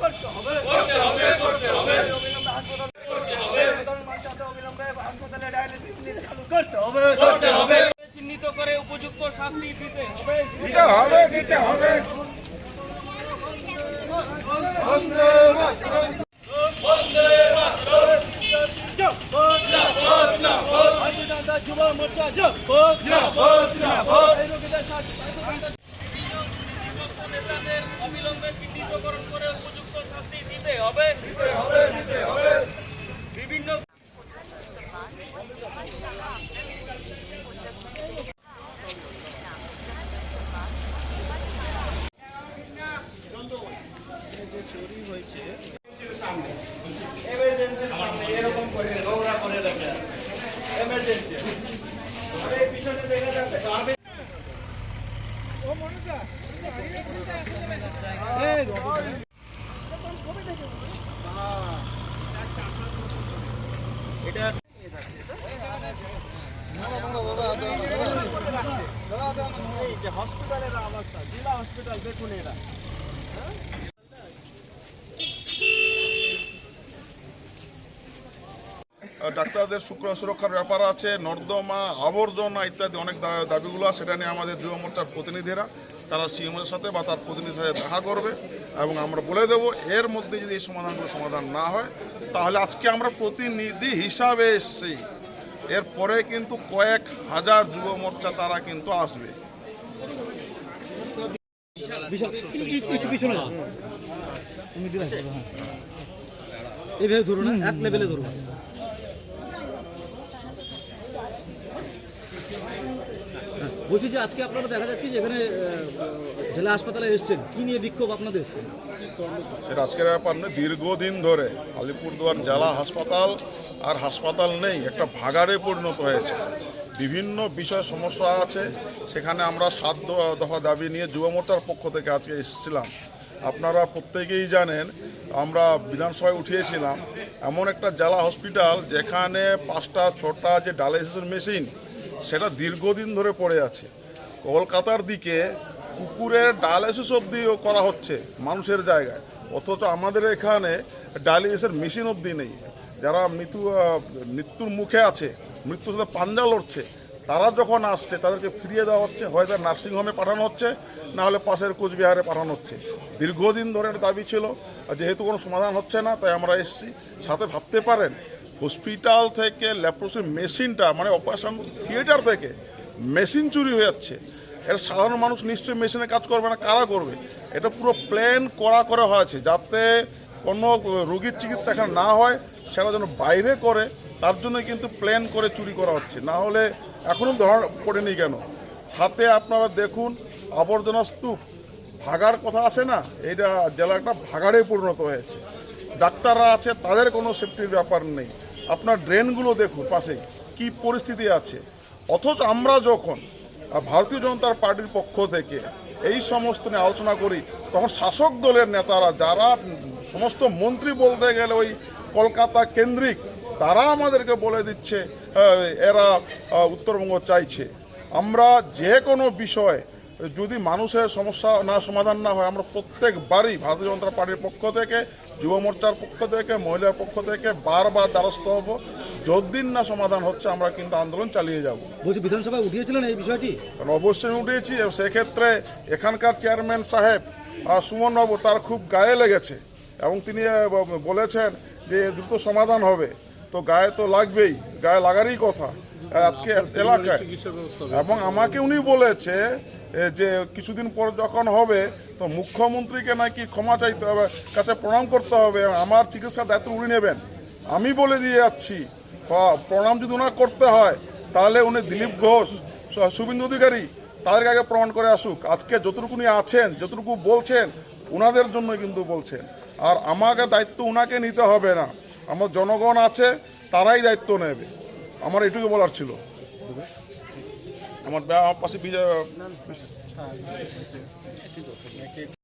করতে হবে। করতে হবে করতে হবে অবিলম্বে হাসপাতালে করতে হবে সাধারণ মানুষের অবিলম্বে হাসপাতালে ডায়ালিসিস ইউনিট চালু করতে হবে করতে হবে চিহ্নিত করে উপযুক্ত শাস্তি দিতে হবে। দিতে হবে দিতে হবে যুব মোর্চা নেতাদের অবিলম্বে চিহ্নিতকরণ করে উপযুক্ত শাস্তি দিতে হবে বিভিন্ন এরকম করে নোংরা করে রেখে এমার্জেন্সি এই পিছনে দেখা যাচ্ছে গার্বেজ এটা হসপিটালের অবস্থা জেলা হসপিটাল দেখুন এটা ডাক্তারদের শুক্র সুরক্ষার ব্যাপার আছে, নর্দমা, আবর্জনা ইত্যাদি অনেক দাবিগুলো সেটা নিয়ে আমাদের যুব মোর্চার প্রতিনিধিরা, তারা সিএমের সাথে বা তার প্রতিনিধির সাথে দেখা করবে এবং আমরা বলে দেব এর মধ্যে যদি এই সমাধানগুলো সমাধান না হয়, তাহলে আজকে আমরা প্রতিনিধি হিসাবে এসছি। এরপরে কিন্তু কয়েক হাজার যুব মোর্চা তারা কিন্তু আসবে। এইভাবে ধরুন এক লেভেলে ধরুন বলছি যে আজকে আপনারা দেখা যাচ্ছে যে এখানে জেলা হাসপাতালে এসেছেন। কি নিয়ে বিক্ষোভ আপনাদের? আজকের ব্যাপার নয় দীর্ঘদিন ধরে আলিপুরদুয়ার জেলা হাসপাতাল আর হাসপাতাল নেই, একটা ভাগাড়ে পরিণত হয়েছে। বিভিন্ন বিষয় সমস্যা আছে, সেখানে আমরা সাত দফা দাবি নিয়ে যুব মোর্চার পক্ষ থেকে আজকে এসেছিলাম। আপনারা প্রত্যেকেই জানেন, আমরা বিধানসভায় উঠিয়েছিলাম, এমন একটা জেলা হসপিটাল যেখানে পাঁচটা, ছটা যে ডায়ালিসিস মেশিন সেটা দীর্ঘদিন ধরে পড়ে আছে। কলকাতার দিকে কুকুরের ডায়ালিসিস অবধিও করা হচ্ছে মানুষের জায়গায়। অথচ আমাদের এখানে ডায়ালিসিসের মেশিন অবধি নেই। যারা মৃত্যু মৃত্যুর মুখে আছে, মৃত্যুর সাথে পাঞ্জা লড়ছে, তারা যখন আসছে, তাদেরকে ফিরিয়ে দেওয়া হচ্ছে হয়তো নার্সিংহোমে পাঠানো হচ্ছে, না হলে পাশের কোচবিহারে পাঠানো হচ্ছে। দীর্ঘদিন ধরে দাবি ছিল যেহেতু কোনো সমাধান হচ্ছে না, তাই আমরা এসেছি। সাথে ভাবতে পারেন হসপিটাল থেকে ল্যাপ্রোসি মেশিনটা মানে অপারেশন থিয়েটার থেকে মেশিন চুরি হয়ে যাচ্ছে। এটা সাধারণ মানুষ নিশ্চয়ই মেশিনে কাজ করবে না, কারা করবে? এটা পুরো প্ল্যান করা করা হয়েছে, যাতে কোনো রোগীর চিকিৎসা এখানে না হয়, সেটা যেন বাইরে করে, তার জন্য কিন্তু প্ল্যান করে চুরি করা হচ্ছে। না হলে এখনও ধরা পড়েনি কেন? সাথে আপনারা দেখুন, আবর্জনা স্তূপ, ভাগার কথা আছে না? এটা জেলা একটা ভাগাড়ে পরিণত হয়েছে। ডাক্তাররা আছে, তাদের কোনো সেফটির ব্যাপার নেই। আপনার ড্রেনগুলো দেখুন পাশে, কি পরিস্থিতি আছে। অথচ আমরা যখন ভারতীয় জনতা পার্টির পক্ষ থেকে এই সমস্ত নিয়ে আলোচনা করি, তখন শাসক দলের নেতারা যারা সমস্ত মন্ত্রী বলতে গেলে ওই কলকাতা কেন্দ্রিক, তারা আমাদেরকে বলে দিচ্ছে এরা উত্তরবঙ্গ চাইছে। আমরা যে কোনো বিষয়ে যদি মানুষের সমস্যা না, সমাধান না হয়, আমরা প্রত্যেকবারই ভারতীয় জনতা পার্টির পক্ষ থেকে যুব মোর্চার পক্ষ থেকে মহিলার পক্ষ থেকে বারবার দ্বারস্থ হব। যতদিন না সমাধান হচ্ছে আমরা কিন্তু আন্দোলন চালিয়ে যাব। বলছি বিধানসভায় উঠিয়েছিলেন এই বিষয়টি? অবশ্যই এবং সেক্ষেত্রে এখানকার চেয়ারম্যান সাহেব আহ, সুমন তার খুব গায়ে লেগেছে। এবং তিনি বলেছেন যে দ্রুত সমাধান হবে। তো গায়ে তো লাগবেই। গায়ে লাগারই কথা। আজকে এলাকায়। এবং আমাকে উনি বলেছে যে কিছুদিন পর যখন হবে তো মুখ্যমন্ত্রীকে নাকি ক্ষমা চাইতে হবে, কাছে প্রণাম করতে হবে, আমার চিকিৎসার দায়িত্ব উনি নেবেন। আমি বলে দিয়ে যাচ্ছি প্রণাম যদি ওনার করতে হয়, তাহলে উনি দিলীপ ঘোষ শুভেন্দু অধিকারী, তাদেরকে আগে প্রমাণ করে আসুক। আজকে যতটুকু উনি আছেন, যতটুকু বলছেন ওনাদের জন্য কিন্তু বলছেন। আর আমাকে দায়িত্ব ওনাকে নিতে হবে না। আমার জনগণ আছে, তারাই দায়িত্ব নেবে। আমার এটুকু বলার ছিল। আমার পাশে বিজয় 啊一百七十九一百